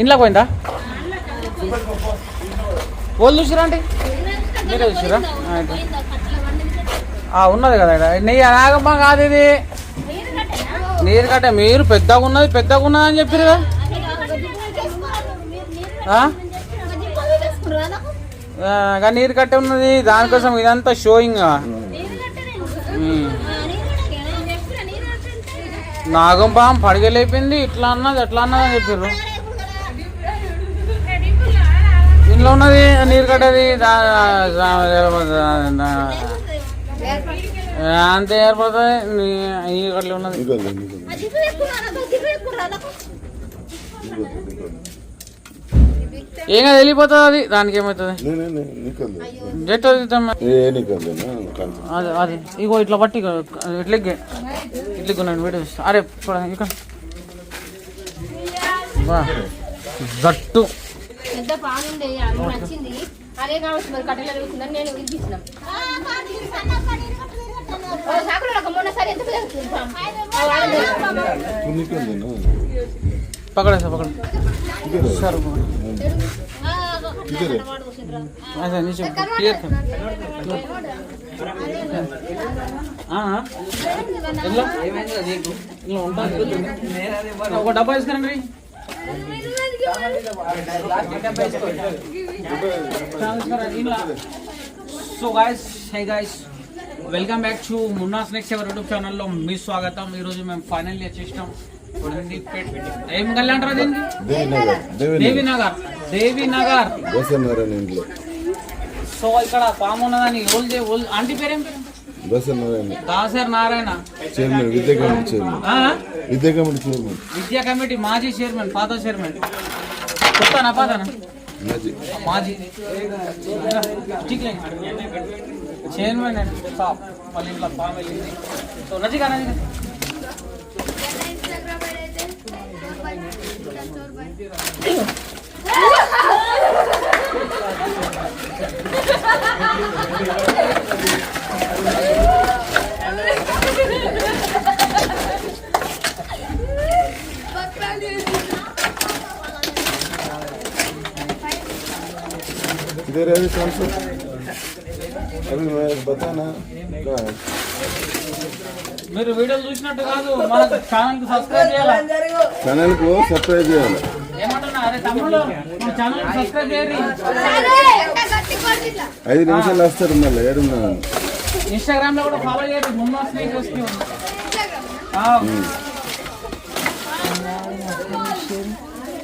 ఇంట్లోకి పోయిందా? వాళ్ళు చూసిరా అండి మీరే చూసిరా ఇట్లా. ఉన్నది కదా ఈడ. నెయ్యి నాగమ్మ కాదు ఇది. నీరు కట్టే మీరు పెద్దగా ఉన్నది పెద్దగా ఉన్నది అని చెప్పారు కదా. కానీ నీరు కట్టే ఉన్నది దానికోసం ఇదంతా షోయింగ్ నాగం పాము పడగలేపింది ఇట్లా అన్నది ఎట్లా అన్నది అని చెప్పారు ఇంట్లో ఉన్నది నీరు కట్టేది అంతే ఏర్పడుతుంది నీ- నీరు కట్టలే ఉన్నది. ఏం కాదు వెళ్ళిపోతుంది అది దానికి ఏమవుతుంది? జెట్ అది అది ఇగో ఇట్లా పట్టి ఇగో ఇట్లెగ్గే ఇట్లెగ్గు నేను వీడియో అరే చూడండి ఇక్కడ. బా జట్టు. పెద్ద బాగుండే అది నచ్చింది అదే కావచ్చు మరి కట్టెలు వేసిందని నేను ఇప్పించినాం సాకులు ఒక మొన్నసారి ఎంత పెరుగుతుంది పాము? ఆ వాళ్ళది. నీకుంది పకడే సార్ పకడే ఇదే సార్ ఆ, ఒక కట్టెలు అక్కడ పడేసిండ్రా. అదే नीचे क्लियर कर ఆ ఎలా ఇలా ఉంటుంది ఒక డబ్బా తీసుకురండి So guys hi guys welcome back to Munna snakes ever YouTube ఛానల్లో మీ స్వాగతం. ఈరోజు మేము ఫైనల్లీ వచ్చేసినాం. ఏం గల్లి అంటారా దీనికి దేవినగర్. దేవినగర్. సో ఇక్కడ పాము ఉన్నదని ఓల్ ఆంటీ పేరేం? పేరు బసన్నారాయణ దాసర్ నారాయణ. చైర్మన్ విద్యా కమిటీ చైర్మన్. ఆ? విద్యా కమిటీ చైర్మన్. విద్యా కమిటీ మాజీ చైర్మన్ పాత చైర్మన్. ಕೊಡ್ತಾನ ಪಾದನ ಮಾಜಿ ठीक है। है। तो नजीक आना इधर है कौन सा अभी मैं बताना कहाँ है? మీరు వీడియోలు చూసినట్టు కాదు మన ఛానల్ కి సబ్స్క్రైబ్ చేయాలి ఛానల్ కు సబ్స్క్రైబ్ చేయాలి ఏమంటున్నా అరే తమ్ముడు మన ఛానల్ కి సబ్స్క్రైబ్ చేయండి ఐదు నిమిషాలు వస్తారు మళ్ళీ ఏడున్నా ఇన్స్టాగ్రామ్ లో కూడా ఫాలో చేయండి మున్నా స్నేక్ వస్తుంది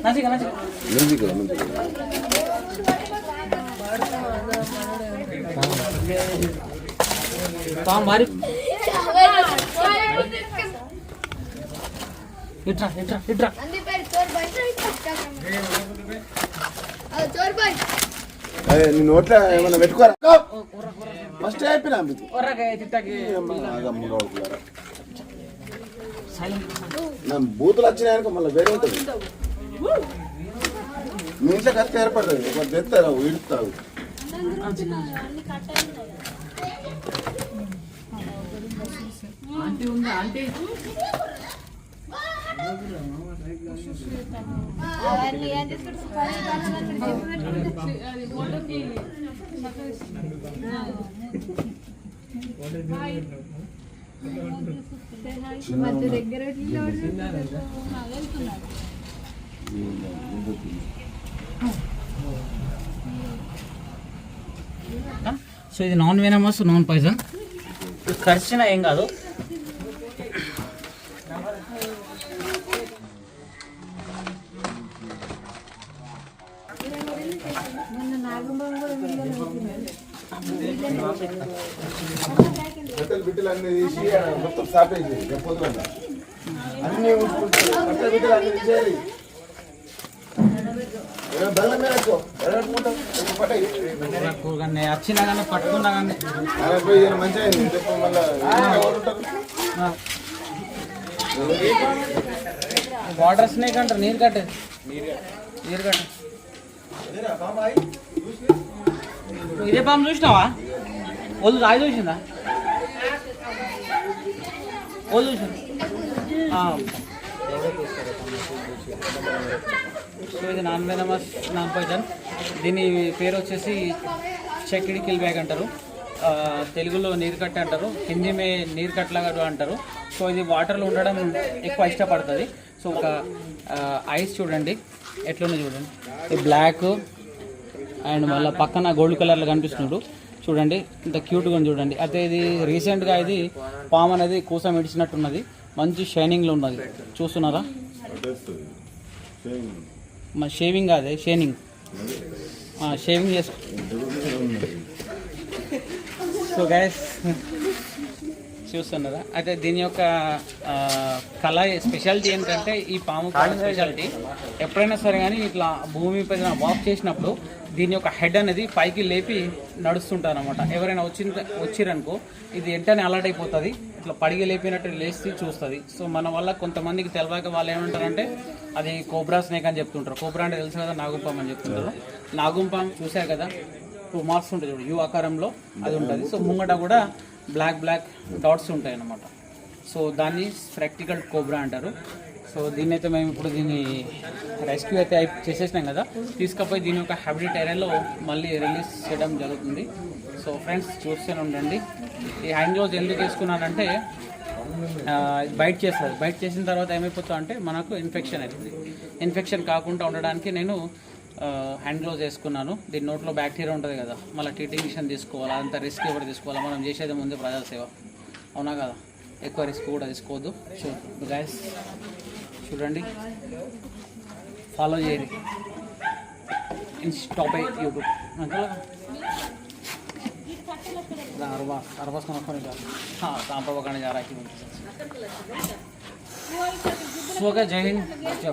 నచ్చిగా నచ్చిగా మ్యూజిక్ మ్యూజిక్ పాము భారీ ఇట్రా ఇట్రా. ఇట్రా అదే నీ నోట్లో ఏమన్నా పెట్టుకోరా ఫస్ట్ అయిపోయినా మీకు నా బూతులు వచ్చినాయనుకో మళ్ళీ వేరే ఉంటుంది. మీ ఇంట్లో కత్తి ఏర్పడుతుంది ఒక తెస్తారు ఈడుతావు ఆంటీ ఉంది? ఆంటీ? సో ఇది నాన్ వెనమస్ నాన్ పాయిజన్. ఖర్చిన ఏం కాదు. బట్టలు అన్ని తీసి మొత్తం సాపేసి పొద్దున. అన్ని బట్టలు అన్ని తీసేయాలి ఏ బెల్లం మీద ఎక్కువ బెల్లం పెట్టుకుంటాం. ఒక పట్ట ఇయ్యి. కానీ వచ్చినా కానీ పట్టుకున్నా కానీ. మంచిగా? వాటర్ స్నేక్ అంటారు నీరు కట్టే. నీరు కట్టే. ఇదే పాము చూసినావా? వాళ్ళు రాయి చూసిందా? వాళ్ళు చూసింది? సో ఇది నాన్ వెనమస్ నాన్ పాయిజన్ దీని పేరు వచ్చేసి చెక్కిడికిల్ కిల్ బ్యాగ్ అంటారు. తెలుగులో నీరు కట్ట అంటారు. హిందీ మే నీరు కట్టలాగా అంటారు. సో ఇది వాటర్లో ఉండడం ఎక్కువ ఇష్టపడుతుంది. సో ఒక ఐస్ చూడండి. ఎట్లుంది చూడండి. ఇది బ్లాక్ అండ్ మళ్ళీ పక్కన గోల్డ్ కలర్లో కనిపిస్తున్నాడు చూడండి ఇంత క్యూట్గా చూడండి. అయితే ఇది రీసెంట్గా ఇది పామ్ అనేది కూసం ఇడిచినట్టున్నది మంచి షైనింగ్లో ఉన్నది చూస్తున్నారా? మా షేవింగ్ కాదే షేనింగ్. షేవింగ్ చేసు సో గైస్ చూస్తున్నారా అయితే దీని యొక్క కళ స్పెషాలిటీ ఏంటంటే ఈ పాము స్పెషాలిటీ. ఎప్పుడైనా సరే కానీ ఇట్లా భూమి పైన వాక్ చేసినప్పుడు దీని యొక్క హెడ్ అనేది పైకి లేపి నడుస్తుంటారు అనమాట ఎవరైనా వచ్చిన వచ్చిరనుకో ఇది వెంటనే అలర్ట్ అయిపోతుంది. ఇట్లా పడిగి లేపినట్టు లేచి చూస్తుంది. సో మన వల్ల కొంతమందికి తెలియక వాళ్ళు ఏమంటారంటే అది కోబ్రా స్నేక్ అని చెప్తుంటారు. కోబ్రా అంటే తెలుసు కదా నాగుంపాం అని చెప్తుంటారు. నాగుంపాం చూశారు కదా టూ మార్క్స్ ఉంటుంది చూడు యూ ఆకారంలో అది ఉంటుంది. సో ముంగట కూడా బ్లాక్ బ్లాక్ డాట్స్ ఉంటాయి అన్నమాట సో దాన్ని ప్రాక్టికల్ కోబ్రా అంటారు. సో దీన్ని అయితే మేము ఇప్పుడు దీన్ని రెస్క్యూ అయితే చేసేసినాం కదా. తీసుకపోయి దీని యొక్క హ్యాబిట్ ఏరియాలో మళ్ళీ రిలీజ్ చేయడం జరుగుతుంది. సో ఫ్రెండ్స్ చూస్తూనే ఉండండి. ఈ హ్యాండ్ గ్లోవ్స్ ఎందుకు వేసుకున్నానంటే బైట్ చేస్తారు. బైట్ చేసిన తర్వాత ఏమైపోతుంది అంటే మనకు ఇన్ఫెక్షన్ అవుతుంది. ఇన్ఫెక్షన్ కాకుండా ఉండడానికి నేను హ్యాండ్ గ్లోవ్స్ వేసుకున్నాను దీని నోట్లో బ్యాక్టీరియా ఉంటుంది కదా. మళ్ళీ టీటీ మిషన్ తీసుకోవాలా? అంత రిస్క్ కూడా తీసుకోవాలా? మనం చేసేది ముందు ప్రజాసేవ అవునా కదా? ఎక్కువ రిస్క్ కూడా తీసుకోవద్దు. చూ గ్యాస్ చూడండి. ఫాలో చేయండి. స్టాప్ అయ్యి యూట్యూబ్ అరవాస్ అరవాస్ కొనుక్కొని సాంప్రబాకాన్ని జారాకి సో జైన్ వచ్చే